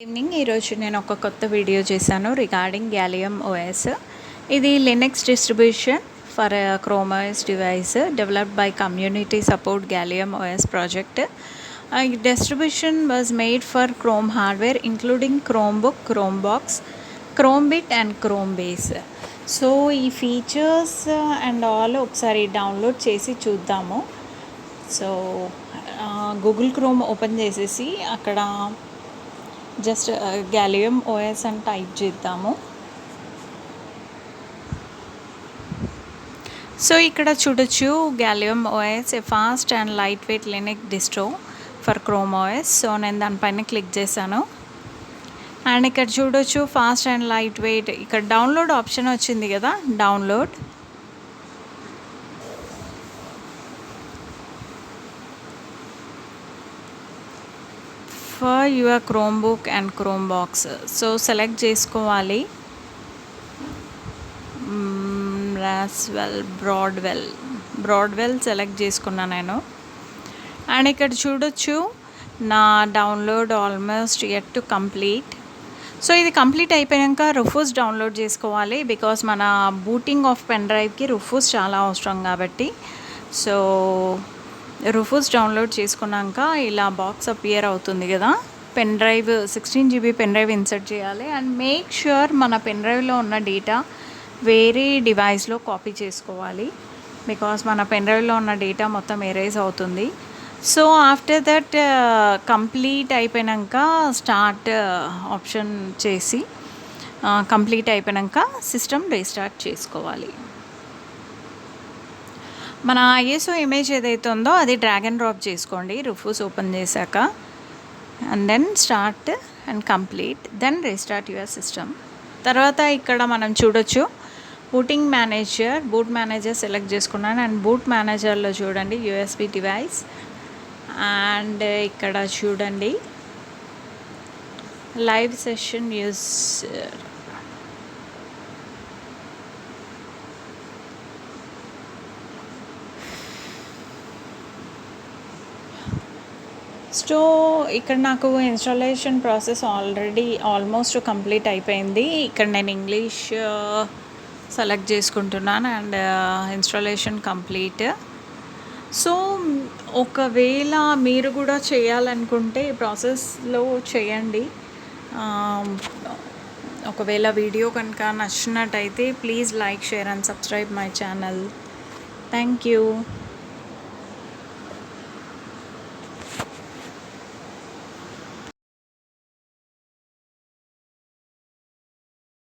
Evening ఈరోజు నేను ఒక కొత్త వీడియో చేశాను రిగార్డింగ్ గ్యాలియం ఓఎస్ ఇది Linux distribution for Chrome OS device developed by community support Gallium OS project ఈ distribution was made for Chrome hardware including Chromebook Chromebox Chromebit and Chromebase so ఈ features and all ఒకసారి download చేసి చూద్దాము. So Google Chrome open చేసేసి అక్కడ just Gallium OS అని type చేద్దాము. So ఇక్కడ చూడొచ్చు Gallium OS a fast and lightweight Linux distro for Chrome OS. So నేను దానిపైన క్లిక్ చేశాను. అండ్ ఇక్కడ చూడొచ్చు ఫాస్ట్ అండ్ లైట్ వెయిట్. ఇక్కడ డౌన్లోడ్ ఆప్షన్ వచ్చింది కదా download. For your Chromebook and Chromebox so select చేసుకోవాలి రాస్వెల్ బ్రాడ్వెల్ బ్రాడ్వెల్ సెలెక్ట్ చేసుకున్నా నేను. అండ్ ఇక్కడ చూడొచ్చు నా download almost at to complete so ఇది కంప్లీట్ అయిపోయాక రుఫూస్ డౌన్లోడ్ చేసుకోవాలి బికాస్ మన బూటింగ్ ఆఫ్ పెన్ డ్రైవ్కి రుఫూస్ చాలా అవసరం కాబట్టి. సో రుఫూస్ డౌన్లోడ్ చేసుకున్నాక ఇలా బాక్స్ అపియర్ అవుతుంది కదా. Pen drive sixteen GB pen drive insert చేయాలి. అండ్ మేక్ ష్యూర్ మన పెన్ డ్రైవ్లో ఉన్న డేటా వేరే డివైస్లో కాపీ చేసుకోవాలి. బికాస్ మన పెన్ డ్రైవ్లో ఉన్న డేటా మొత్తం ఎరేజ్ అవుతుంది. సో ఆఫ్టర్ దట్ కంప్లీట్ అయిపోయాక స్టార్ట్ ఆప్షన్ చేసి కంప్లీట్ అయిపోయాక సిస్టమ్ రీస్టార్ట్ చేసుకోవాలి. మన ఐఎస్ఓ ఇమేజ్ ఏదైతే ఉందో అది డ్రాగ్ అండ్ డ్రాప్ చేసుకోండి. రుఫూస్ ఓపెన్ చేశాక. And then start and complete then restart your system తర్వాత ఇక్కడ మనం చూడొచ్చు. Booting manager boot manager select చేసుకున్నాను. అండ్ బూట్ మేనేజర్లో చూడండి యూఎస్బి డివైస్ అండ్ ఇక్కడ చూడండి. లైవ్ సెషన్ యూస్ సో ఇక్కడ నాకు installation process already almost complete అయిపోయింది. ఇక్కడ నేను ఇంగ్లీష్ సెలెక్ట్ uh, చేసుకుంటున్నాను అండ్ ఇన్స్టాలేషన్ కంప్లీట్ సో ఒకవేళ మీరు కూడా చేయాలనుకుంటే ప్రాసెస్లో చేయండి. Um, ఒకవేళ వీడియో కనుక నచ్చినట్టయితే please like share and subscribe my channel thank you